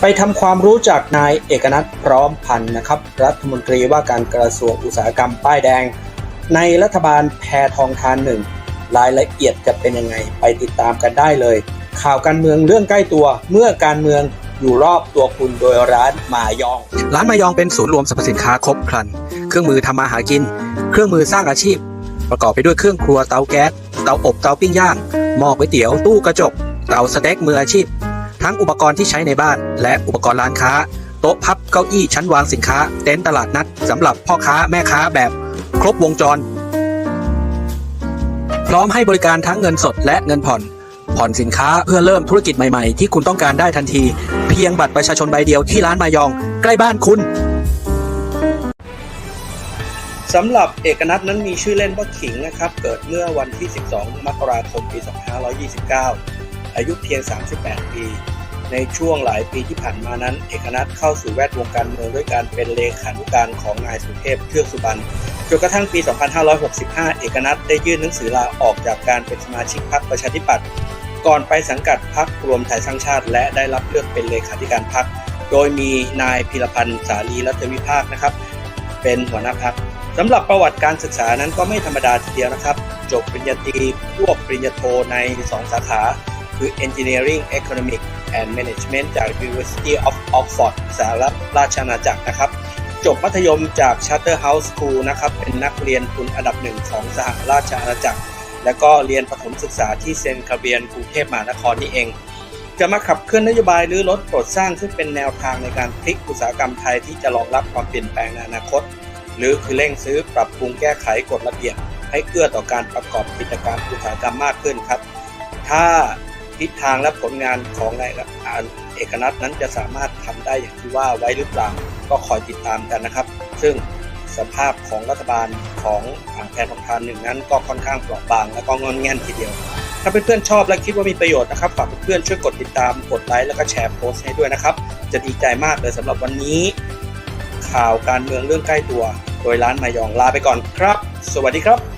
ไปทำความรู้จักนายเอกนัทพร้อมพันธ์นะครับ รัฐมนตรีว่าการกระทรวงอุตสาหกรรมป้ายแดง ในรัฐบาลแพทองทานหนึ่งรายละเอียดจะเป็นยังไงไปติดตามกันได้เลย ข่าวการเมืองเรื่องใกล้ตัว เมื่อการเมืองอยู่รอบตัวคุณโดยร้านมายอง ร้านมายองเป็นศูนย์รวมสรรพสินค้าครบครัน เครื่องมือทำมาหากิน เครื่องมือสร้างอาชีพ ประกอบไปด้วยเครื่องครัวเตาแก๊สเตาอบเตาปิ้งย่างหม้อก๋วยเตี๋ยวตู้กระจกเตาสเต็กมืออาชีพ ทั้งอุปกรณ์ที่ใช้ในบ้าน และอุปกรณ์ร้านค้า โต๊ะพับเก้าอี้ชั้นวางสินค้า เต็นท์ตลาดนัดสำหรับพ่อค้าแม่ค้าแบบครบวงจร พร้อมให้บริการทั้งเงินสดและเงินผ่อน ผ่อนสินค้าเพื่อเริ่มธุรกิจใหม่ๆ ที่คุณต้องการได้ทันที เพียงบัตรประชาชนใบเดียวที่ร้านมายอง ใกล้บ้านคุณสำหรับเอกนัทนั้นมีชื่อเล่นว่าขิงนะครับ เกิดเมื่อวันที่ 12 มกราคม ปี 2529 อายุเพียง 38 ปี ในช่วงหลายปีที่ผ่านมานั้น เอกนัทเข้าสู่แวดวงการเมืองด้วยการเป็นเลขานุการของนายสุเทพเทือกสุบรรณจนกระทั่งปี 2565 เอกนัทได้ยื่นหนังสือลาออกจากการเป็นสมาชิกพรรคประชาธิปัตย์ก่อนไปสังกัดพรรครวมไทยสร้างชาติ และได้รับเลือกเป็นเลขาธิการพรรคโดยมีนายพิรพันธ์สาลีรัตวิภาคนะครับ เป็นหัวหน้าพรรคสำหรับประวัติการศึกษานั้นก็ไม่ธรรมดาทีเดียวนะครับ จบปริญญาตรีควบปริญญาโทใน 2 สาขา คือ Engineering Economic and Management จาก University of Oxford สหรัฐราชอาณาจักรนะครับ จบมัธยมจาก Charterhouse School นะครับ เป็นนักเรียนทุนอันดับหนึ่งของสหราชอาณาจักร และก็เรียนประถมศึกษาที่เซนต์คาเบียนกรุงเทพมหานครนี่เอง จะมาขับเคลื่อนนโยบายหรือลดโปรดสร้างซึ่งเป็นแนวทางในการพลิกอุตสาหกรรมไทยที่จะรองรับความเปลี่ยนแปลงในอนาคต หรือคือเร่งซื้อปรับปรุงแก้ไขกฎระเบียบให้เอื้อต่อการประกอบกิจการอุตสาหกรรมมากขึ้นครับ ถ้า ทิศทางและผลงานของนายเอกนัทนั้นจะสามารถทำได้อย่างที่ว่าไว้หรือเปล่าก็คอยติดตามกันนะครับ ซึ่งสภาพของรัฐบาลของแพทองทานหนึ่งนั้นก็ค่อนข้างเปราะบางและก็งอนแง่นทีเดียว ถ้าเพื่อนๆชอบและคิดว่ามีประโยชน์นะครับฝากเพื่อนๆช่วยกดติดตามกดไลค์แล้วก็แชร์โพสต์ให้ด้วยนะครับ จะดีใจมากเลยสำหรับวันนี้ ข่าวการเมืองเรื่องใกล้ตัว โดยร้านมายองลาไปก่อนครับ สวัสดีครับ